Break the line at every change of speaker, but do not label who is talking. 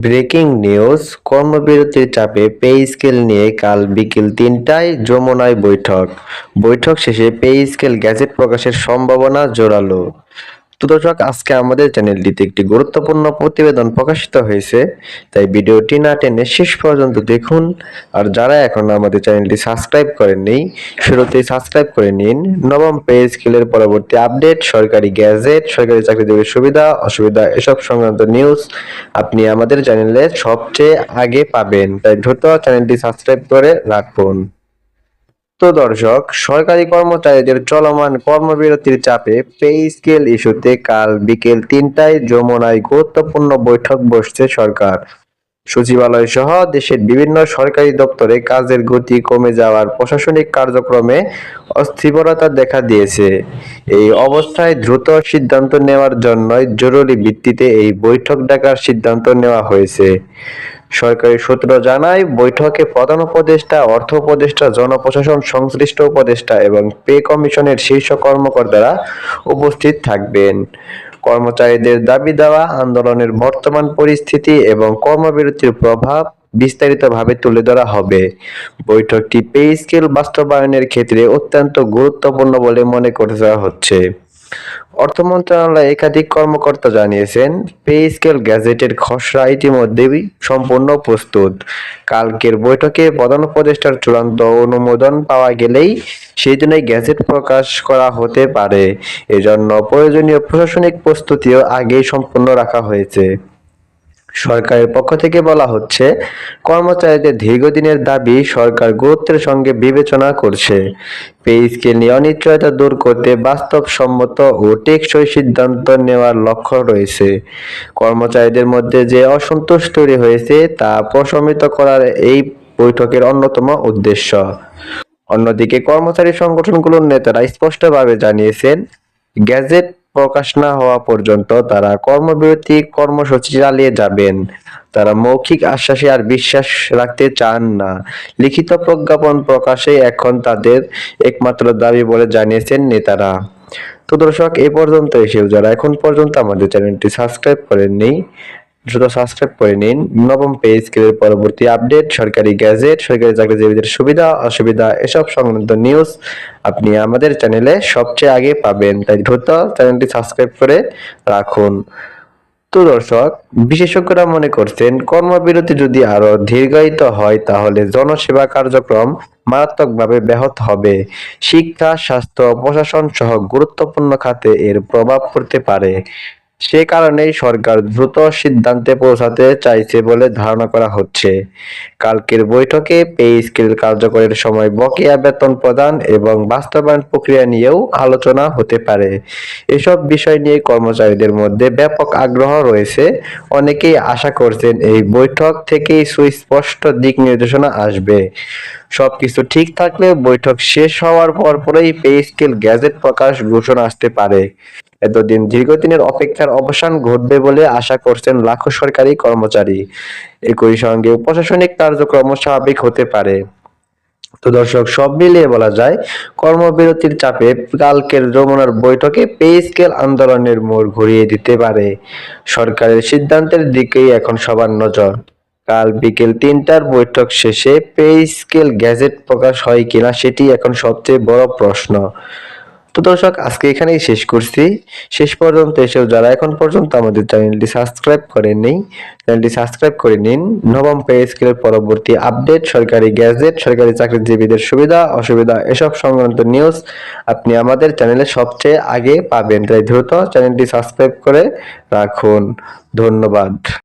Breaking news, কর্মবিরতির চাপে pay scale নিয়ে কাল বিকেল তিনটায় যমুনায় বৈঠক। বৈঠক শেষে পে স্কেল গ্যাজেট প্রকাশের সম্ভাবনা জোরালো। তো দর্শক, আজকে আমাদের চ্যানেলটিতে একটি গুরুত্বপূর্ণ প্রতিবেদন প্রকাশিত হয়েছে। তাই ভিডিওটি না টেনে শেষ পর্যন্ত দেখুন। আর যারা এখন আমাদের চ্যানেলটি সাবস্ক্রাইব করেননি শুরুতেই সাবস্ক্রাইব করে নিন। নবম পে স্কেলের পরবর্তী আপডেট, সরকারি গ্যাজেট, সরকারি চাকরিজীবীর সুবিধা, অসুবিধা, এসব সংক্রান্ত নিউজ আপনি আমাদের চ্যানেলে সবচেয়ে আগে পাবেন। তাই দ্রুত চ্যানেলটি সাবস্ক্রাইব করে রাখুন। তো দর্শক, সরকারি কর্মচারীদের চলমান কর্মবিরতির চাপে পে স্কেল ইস্যুতে কাল বিকেল তিনটায় যমুনায় গুরুত্বপূর্ণ বৈঠক বসছে সরকার। সচিবালয় সহ দেশের বিভিন্ন সরকারি দপ্তরে কাজের গতি কমে যাওয়ার প্রশাসনিক কার্যক্রমে অস্থিরতা দেখা দিয়েছে। এই অবস্থায় দ্রুত সিদ্ধান্ত নেওয়ার জন্যই জরুরি ভিত্তিতে এই বৈঠক ডাকার সিদ্ধান্ত নেওয়া হয়েছে। সরকারি সূত্র জানায়, বৈঠকে প্রধান উপদেষ্টা, অর্থ উপদেষ্টা জনপ্রশাসন সংশ্লিষ্ট উপদেষ্টা এবং পে কমিশনের শীর্ষ কর্মকর্তারা উপস্থিত থাকবেন। কর্মচারীদের দাবি দেওয়া, আন্দোলনের বর্তমান পরিস্থিতি এবং কর্মবিরতির প্রভাব বিস্তারিতভাবে তুলে ধরা হবে। বৈঠকটি পে স্কেল বাস্তবায়নের ক্ষেত্রে অত্যন্ত গুরুত্বপূর্ণ বলে মনে করা হচ্ছে। অর্থ মন্ত্রণালয় একাধিক কর্মকর্তা জানিয়েছেন পে স্কেল গ্যাজেটের খসড়া ইতিমধ্যেই সম্পূর্ণ প্রস্তুত। কালকের বৈঠকে প্রধান উপদেষ্টার চূড়ান্ত অনুমোদন পাওয়া গেলেই সেই গ্যাজেট প্রকাশ করা হতে পারে। এজন্য প্রয়োজনীয় প্রশাসনিক প্রস্তুতিও আগেই সম্পূর্ণ রাখা হয়েছে। সরকারের পক্ষ থেকে বলা হচ্ছে, কর্মচারীদের দীর্ঘদিনের দাবি সরকার গুরুত্বের সঙ্গে বিবেচনা করছে। পে স্কেল নিয়ে অনিশ্চয়তা দূর করতে বাস্তবসম্মত ও টেকসই সিদ্ধান্ত নেওয়ার লক্ষ্য রয়েছে। কর্মচারীদের মধ্যে যে অসন্তোষ তৈরি হয়েছে, তা প্রশমিত করার এই বৈঠকের অন্যতম উদ্দেশ্য। অন্যদিকে কর্মচারী সংগঠনগুলোর নেতারা স্পষ্টভাবে জানিয়েছেন, গ্যাজেট প্রকাশ না হওয়া পর্যন্ত তারা কর্মবিরতি কর্মসূচি চালিয়ে যাবেন। তারা মৌখিক আশ্বাসে আর বিশ্বাস রাখতে চান না। লিখিত প্রজ্ঞাপন প্রকাশে এখন তাদের একমাত্র দাবি বলে জানিয়েছেন নেতারা। তো দর্শক, এ পর্যন্ত এসেও যারা এখন পর্যন্ত আমাদের চ্যানেলটি সাবস্ক্রাইব করেননি। দ্রুত সাবস্ক্রাইব করে নিন। নবম পে স্কেলের পরবর্তী আপডেট সরকারি গ্যাজেট সরকারি চাকরিজীবীদের সুবিধা, অসুবিধা, এসব সংক্রান্ত নিউজ আপনি আমাদের চ্যানেলে সবচেয়ে আগে পাবেন। তাই দ্রুত চ্যানেলটি সাবস্ক্রাইব করে রাখুন। তো দর্শক, বিশেষজ্ঞরা মনে করছেন, কর্মবিরতি যদি আরও দীর্ঘায়িত হয়, তাহলে জনসেবা কার্যক্রম মারাত্মকভাবে ব্যাহত হবে। শিক্ষা, স্বাস্থ্য, প্রশাসন সহ গুরুত্বপূর্ণ খাতে এর প্রভাব পড়তে পারে। সে কারণেই সরকার দ্রুত সিদ্ধান্তে পৌঁছাতে চাইছে বলে ধারণা করা হচ্ছে। কালকের বৈঠকে পে স্কেল কার্যকরের সময় বকেয়া বেতন প্রদান এবং বাস্তবায়ন প্রক্রিয়া নিয়েও আলোচনা হতে পারে। এসব বিষয় নিয়ে কর্মচারীদের মধ্যে ব্যাপক আগ্রহ রয়েছে। অনেকেই আশা করছেন এই বৈঠক থেকেই সুস্পষ্ট দিক নির্দেশনা আসবে। সবকিছু ঠিক থাকলে বৈঠক শেষ হওয়ার পর পরেই পে স্কেল গ্যাজেট প্রকাশ ঘোষণা আসতে পারে। এতদিন দীর্ঘদিনের অপেক্ষার অবসান ঘটবে বলে আশা করছেন লাখো সরকারি কর্মচারী। একই সঙ্গে প্রশাসনিক কার্যক্রম স্বাভাবিক হতে পারে। তো দর্শক, সব মিলিয়ে বলা যায়, কর্মবিরতির চাপে কালকের যমুনার বৈঠকে পে স্কেল আন্দোলনের মোড় ঘুরিয়ে দিতে পারে। সরকারের সিদ্ধান্তের দিকেই এখন সবার নজর। কাল বিকেল তিনটার বৈঠক শেষে পে স্কেল গ্যাজেট প্রকাশ হয় কিনা সেটি এখন সবচেয়ে বড় প্রশ্ন। তো দর্শক, আজকে এখানেই শেষ করছি। শেষ পর্যন্ত এসেও যারা এখন পর্যন্ত আমাদের চ্যানেলটি সাবস্ক্রাইব করেননি, চ্যানেলটি সাবস্ক্রাইব করে নিন। নবম পে স্কেলের পরবর্তী আপডেট, সরকারি গ্যাজেট, সরকারি চাকরিজীবীদের সুবিধা, অসুবিধা, এসব সংক্রান্ত নিউজ আপনি আমাদের চ্যানেলে সবচেয়ে আগে পাবেন। তাই দ্রুত চ্যানেলটি সাবস্ক্রাইব করে রাখুন। ধন্যবাদ।